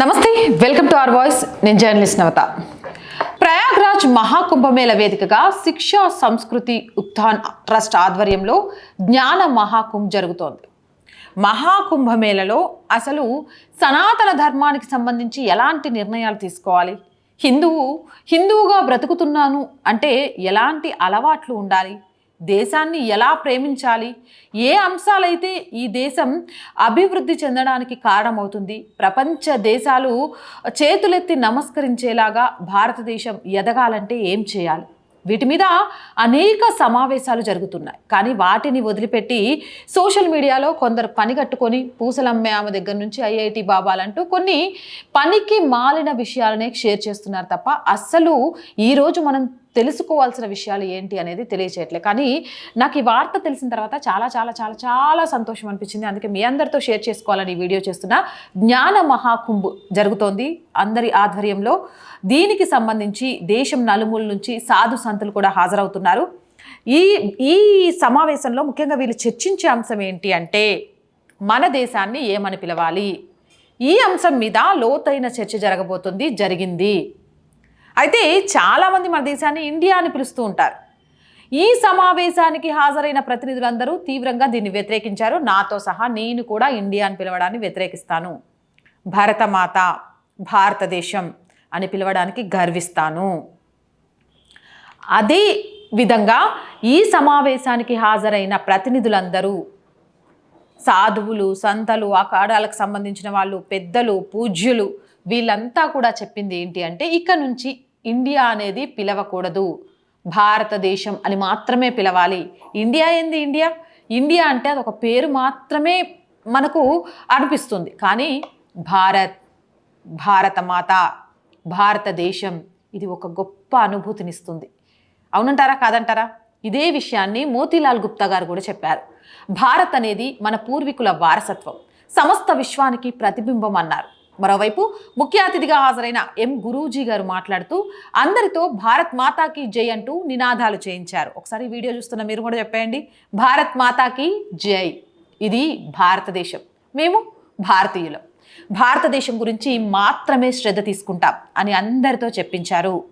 నమస్తే welcome to our voice. నేను journalist Navata. Prayagraj Maha Kumbh Mela వేదికగా శిక్షా సంస్కృతి ఉత్థాన్ ట్రస్ట్ ఆధ్వర్యంలో జ్ఞాన మహాకుంభ్ జరుగుతోంది. మహాకుంభమేళలో అసలు సనాతన ధర్మానికి సంబంధించి ఎలాంటి నిర్ణయాలు తీసుకోవాలి? హిందువు హిందువుగా బ్రతుకుతున్నాను అంటే ఎలాంటి అలవాట్లు ఉండాలి? దేశాన్ని ఎలా ప్రేమించాలి? ఏ అంశాలైతే ఈ దేశం అభివృద్ధి చెందడానికి కారణమవుతుంది? ప్రపంచ దేశాలు చేతులెత్తి నమస్కరించేలాగా భారతదేశం ఎదగాలంటే ఏం చేయాలి? వీటి మీద అనేక సమావేశాలు జరుగుతున్నాయి. కానీ వాటిని వదిలిపెట్టి సోషల్ మీడియాలో కొందరు పని కట్టుకొని పూసలమ్మే ఆమె దగ్గర నుంచి ఐఐటి బాబాలంటూ కొన్ని పనికి మాలిన విషయాలనే షేర్ చేస్తున్నారు తప్ప అస్సలు ఈరోజు మనం తెలుసుకోవాల్సిన విషయాలు ఏంటి అనేది తెలియచేయట్లే. కానీ నాకు ఈ వార్త తెలిసిన తర్వాత చాలా చాలా చాలా చాలా సంతోషం అనిపించింది. అందుకే మీ అందరితో షేర్ చేసుకోవాలని ఈ వీడియో చేస్తున్న జ్ఞాన మహాకుంభ్ జరుగుతోంది. అందరి ఆధ్వర్యంలో దీనికి సంబంధించి దేశం నలుమూల నుంచి సాధు సంతులు కూడా హాజరవుతున్నారు. ఈ ఈ సమావేశంలో ముఖ్యంగా వీళ్ళు చర్చించే అంశం ఏంటి అంటే మన దేశాన్ని ఏమని పిలవాలి? ఈ అంశం మీద లోతైన చర్చ జరగబోతుంది జరిగింది. అయితే చాలామంది మన దేశాన్ని ఇండియా అని పిలుస్తూ ఉంటారు. ఈ సమావేశానికి హాజరైన ప్రతినిధులందరూ తీవ్రంగా దీన్ని వ్యతిరేకించారు. నాతో సహా నేను కూడా ఇండియా అని పిలవడాన్ని వ్యతిరేకిస్తాను. భరతమాత భారతదేశం అని పిలవడానికి గర్విస్తాను. అదే విధంగా ఈ సమావేశానికి హాజరైన ప్రతినిధులందరూ సాధువులు సంతలు అఖాడాలకు సంబంధించిన వాళ్ళు పెద్దలు పూజ్యులు వీళ్ళంతా కూడా చెప్పింది ఏంటి అంటే ఇక నుంచి ఇండియా అనేది పిలవకూడదు. భారతదేశం అని మాత్రమే పిలవాలి. ఇండియా ఏంది ఇండియా? ఇండియా అంటే అది ఒక పేరు మాత్రమే మనకు అనిపిస్తుంది. కానీ భారత్ భారతమాత భారతదేశం ఇది ఒక గొప్ప అనుభూతినిస్తుంది. అవునంటారా? కాదంటారా? ఇదే విషయాన్ని మోతీలాల్ గుప్తా గారు కూడా చెప్పారు. భారత్ అనేది మన పూర్వీకుల వారసత్వం. సమస్త విశ్వానికి ప్రతిబింబం అన్నారు. మరోవైపు ముఖ్య అతిథిగా హాజరైన ఎం గురూజీ గారు మాట్లాడుతూ అందరితో భారత్ మాతాకి జై అంటూ నినాదాలు చేయించారు. ఒకసారి వీడియో చూస్తున్న మీరు కూడా చెప్పేయండి. భారత్ మాతాకి జై. ఇది భారతదేశం. మేము భారతీయులం. భారతదేశం గురించి మాత్రమే శ్రద్ధ తీసుకుంటాం అని అందరితో చెప్పించారు.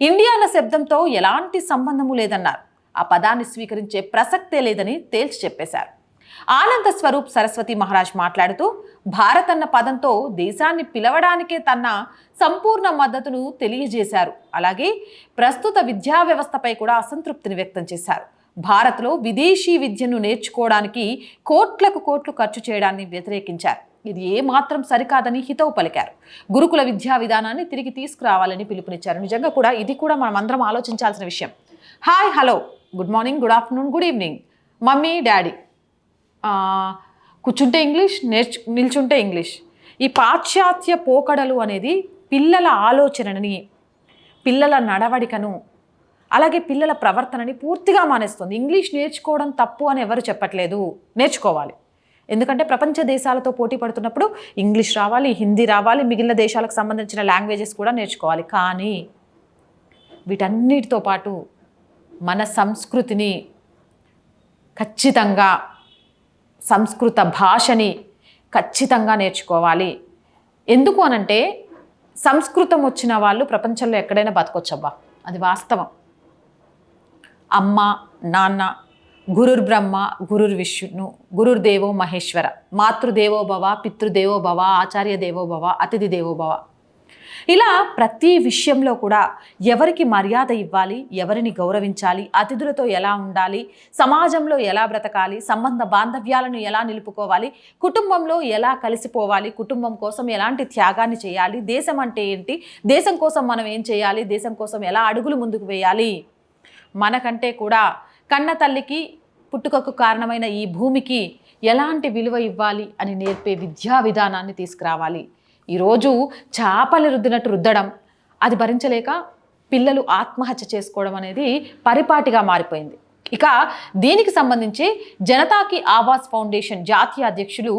ఇండియా అన్న శబ్దంతో ఎలాంటి సంబంధము లేదన్నారు. ఆ పదాన్ని స్వీకరించే ప్రసక్తే లేదని తేల్చి చెప్పేశారు. ఆనంద స్వరూప్ సరస్వతి మహారాజ్ మాట్లాడుతూ భారత్ అన్న పదంతో దేశాన్ని పిలవడానికే తన సంపూర్ణ మద్దతును తెలియజేశారు. అలాగే ప్రస్తుత విద్యా వ్యవస్థపై కూడా అసంతృప్తిని వ్యక్తం చేశారు. భారత్లో విదేశీ విద్యను నేర్చుకోవడానికి కోట్లకు కోట్లు ఖర్చు చేయడాన్ని వ్యతిరేకించారు. ఇది ఏమాత్రం సరికాదని హితవు పలికారు. గురుకుల విద్యా విధానాన్ని తిరిగి తీసుకురావాలని పిలుపునిచ్చారు. నిజంగా కూడా ఇది కూడా మనం అందరం ఆలోచించాల్సిన విషయం. Hi hello. Good morning good afternoon good evening. Mummy daddy. కూర్చుంటే ఇంగ్లీష్ నేర్చు నిల్చుంటే ఇంగ్లీష్. ఈ పాశ్చాత్య పోకడలు అనేది పిల్లల ఆలోచనని పిల్లల నడవడికను అలాగే పిల్లల ప్రవర్తనని పూర్తిగా మానేస్తుంది. ఇంగ్లీష్ నేర్చుకోవడం తప్పు అని ఎవరు చెప్పట్లేదు. నేర్చుకోవాలి. ఎందుకంటే ప్రపంచ దేశాలతో పోటీ పడుతున్నప్పుడు ఇంగ్లీష్ రావాలి హిందీ రావాలి మిగిలిన దేశాలకు సంబంధించిన లాంగ్వేజెస్ కూడా నేర్చుకోవాలి. కానీ వీటన్నిటితో పాటు మన సంస్కృతిని ఖచ్చితంగా సంస్కృత భాషని ఖచ్చితంగా నేర్చుకోవాలి. ఎందుకు అనంటే సంస్కృతం వచ్చిన వాళ్ళు ప్రపంచంలో ఎక్కడైనా బతకొచ్చబ్బా. అది వాస్తవం. అమ్మ నాన్న గురుర్ బ్రహ్మ గురుర్ విష్ణు గురుర్ దేవో మహేశ్వర మాతృదేవో భవ పితృదేవో భవ ఆచార్య దేవో భవ అతిథి దేవో భవ. ఇలా ప్రతి విషయంలో కూడా ఎవరికి మర్యాద ఇవ్వాలి ఎవరిని గౌరవించాలి అతిథులతో ఎలా ఉండాలి సమాజంలో ఎలా బ్రతకాలి సంబంధ బాంధవ్యాలను ఎలా నిలుపుకోవాలి కుటుంబంలో ఎలా కలిసిపోవాలి కుటుంబం కోసం ఎలాంటి త్యాగాన్ని చేయాలి దేశం అంటే ఏంటి దేశం కోసం మనం ఏం చేయాలి దేశం కోసం ఎలా అడుగులు ముందుకు వేయాలి మనకంటే కూడా కన్న తల్లికి పుట్టుకకు కారణమైన ఈ భూమికి ఎలాంటి విలువ ఇవ్వాలి అని నేర్పే విద్యా విధానాన్ని తీసుకురావాలి. ఈరోజు చేపలు రుద్దినట్టు రుద్దడం అది భరించలేక పిల్లలు ఆత్మహత్య చేసుకోవడం అనేది పరిపాటిగా మారిపోయింది. ఇక దీనికి సంబంధించి జనతాకి ఆవాస్ ఫౌండేషన్ జాతీయ అధ్యక్షులు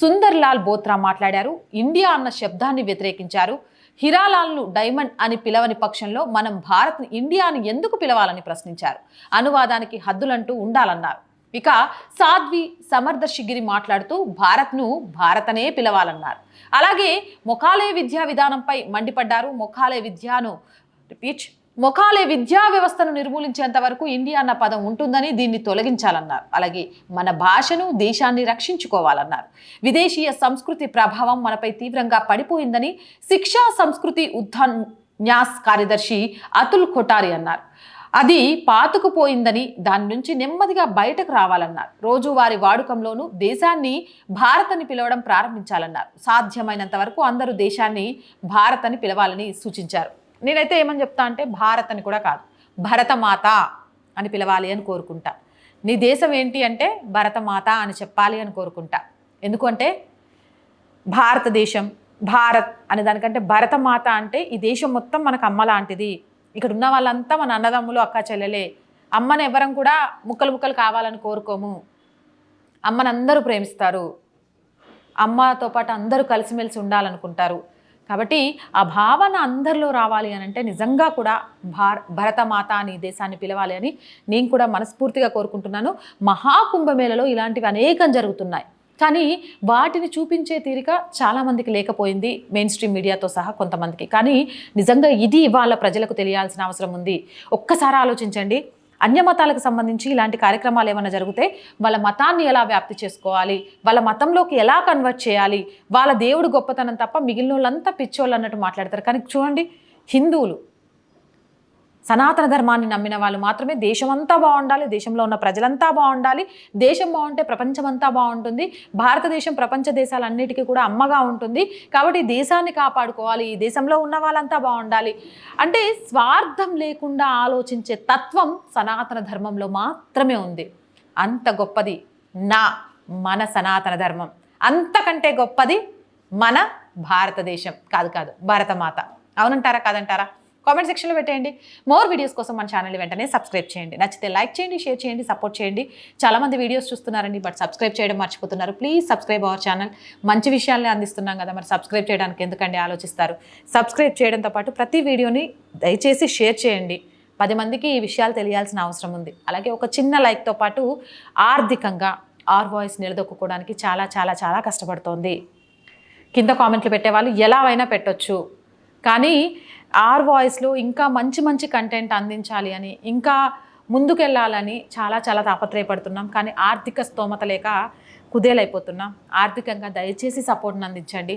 సుందర్ లాల్ బోత్రా మాట్లాడారు. ఇండియా అన్న శబ్దాన్ని వ్యతిరేకించారు. హిరాలాల్ను డైమండ్ అని పిలవని పక్షంలో మనం భారత్ని ఇండియాను ఎందుకు పిలవాలని ప్రశ్నించారు. అనువాదానికి హద్దులంటూ ఉండాలన్నారు. ఇక సాధ్వి సమర్థ శిగిరి మాట్లాడుతూ భారత్ను భారతనే పిలవాలన్నారు. అలాగే మొఖాలే విద్యా విధానంపై మండిపడ్డారు. మొఖాలే విద్యను రిపీట్ మొఖాలే విద్యా వ్యవస్థను నిర్మూలించేంత వరకు ఇండియా అన్న పదం ఉంటుందని దీన్ని తొలగించాలన్నారు. అలాగే మన భాషను దేశాన్ని రక్షించుకోవాలన్నారు. విదేశీయ సంస్కృతి ప్రభావం మనపై తీవ్రంగా పడిపోయిందని శిక్షా సంస్కృతి ఉద్ధాన్యాస్ కార్యదర్శి అతుల్ కొటారి అన్నారు. అది పాతుకుపోయిందని దాని నుంచి నెమ్మదిగా బయటకు రావాలన్నారు. రోజువారి వాడుకంలోనూ దేశాన్ని భారత్ అని పిలవడం ప్రారంభించాలన్నారు. సాధ్యమైనంత వరకు అందరూ దేశాన్ని భారత్ అని పిలవాలని సూచించారు. నేనైతే ఏమని చెప్తా అంటే భారత్ అని కూడా కాదు భరతమాత అని పిలవాలి అని కోరుకుంటా. నీ దేశం ఏంటి అంటే భరతమాత అని చెప్పాలి అని కోరుకుంటా. ఎందుకంటే భారతదేశం భారత్ అనే దానికంటే భరతమాత అంటే ఈ దేశం మొత్తం మనకు అమ్మ లాంటిది. ఇక్కడ ఉన్న వాళ్ళంతా మన అన్నదమ్ములు అక్క చెల్లెలే. అమ్మని ఎవరం కూడా ముక్కలు ముక్కలు కావాలని కోరుకోము. అమ్మని అందరూ ప్రేమిస్తారు. అమ్మతో పాటు అందరూ కలిసిమెలిసి ఉండాలనుకుంటారు. కాబట్టి ఆ భావన అందరిలో రావాలి అని అంటే నిజంగా కూడా భార భరతమాత అని దేశాన్ని పిలవాలి అని నేను కూడా మనస్ఫూర్తిగా కోరుకుంటున్నాను. మహాకుంభమేళలో ఇలాంటివి అనేకం జరుగుతున్నాయి. కానీ వాటిని చూపించే తీరిక చాలామందికి లేకపోయింది మెయిన్ స్ట్రీమ్ మీడియాతో సహా కొంతమందికి. కానీ నిజంగా ఇది ఇవాళ ప్రజలకు తెలియాల్సిన అవసరం ఉంది. ఒక్కసారి ఆలోచించండి. అన్యమతాలకు సంబంధించి ఇలాంటి కార్యక్రమాలు ఏమైనా జరిగితే వాళ్ళ మతాన్ని ఎలా వ్యాప్తి చేసుకోవాలి? వాళ్ళ మతంలోకి ఎలా కన్వర్ట్ చేయాలి? వాళ్ళ దేవుడు గొప్పతనం తప్ప మిగిలిన వాళ్ళంతా పిచ్చోళ్ళు అన్నట్టు మాట్లాడతారు. కానీ చూడండి హిందువులు సనాతన ధర్మాన్ని నమ్మిన వాళ్ళు మాత్రమే దేశమంతా బాగుండాలి దేశంలో ఉన్న ప్రజలంతా బాగుండాలి దేశం బాగుంటే ప్రపంచమంతా బాగుంటుంది భారతదేశం ప్రపంచ దేశాలన్నిటికీ కూడా అమ్మగా ఉంటుంది. కాబట్టి ఈ దేశాన్ని కాపాడుకోవాలి ఈ దేశంలో ఉన్న వాళ్ళంతా బాగుండాలి. అంటే స్వార్థం లేకుండా ఆలోచించే తత్వం సనాతన ధర్మంలో మాత్రమే ఉంది. అంత గొప్పది నా మన సనాతన ధర్మం. అంతకంటే గొప్పది మన భారతదేశం. కాదు కాదు భారతమాత. అవునంటారా కాదంటారా? కామెంట్ సెక్షన్లో పెట్టేయండి. మోర్ వీడియోస్ కోసం మన ఛానల్ వెంటనే సబ్స్క్రైబ్ చేయండి. నచ్చితే లైక్ చేయండి షేర్ చేయండి సపోర్ట్ చేయండి. చాలామంది వీడియోస్ చూస్తున్నారండి బట్ సబ్స్క్రైబ్ చేయడం మర్చిపోతున్నారు. ప్లీజ్ సబ్స్క్రైబ్ అవర్ ఛానల్ మంచి విషయాలనే అందిస్తున్నాం కదా మరి సబ్స్క్రైబ్ చేయడానికి ఎందుకండి ఆలోచిస్తారు? సబ్స్క్రైబ్ చేయడంతో పాటు ప్రతి వీడియోని దయచేసి షేర్ చేయండి. పది మందికి ఈ విషయాలు తెలియాల్సిన అవసరం ఉంది. అలాగే ఒక చిన్న లైక్తో పాటు ఆర్థికంగా ఆర్ వాయిస్ నిలదొక్కుకోవడానికి చాలా చాలా చాలా కష్టపడుతోంది. కింద కామెంట్లు పెట్టేవాళ్ళు ఎలా అయినా పెట్టొచ్చు. కానీ ఆర్ వాయిస్లో ఇంకా మంచి మంచి కంటెంట్ అందించాలి అని ఇంకా ముందుకెళ్ళాలని చాలా చాలా తాపత్రయపడుతున్నాం. కానీ ఆర్థిక స్తోమత లేక కుదేలైపోతున్నాం. ఆర్థికంగా దయచేసి సపోర్ట్ని అందించండి.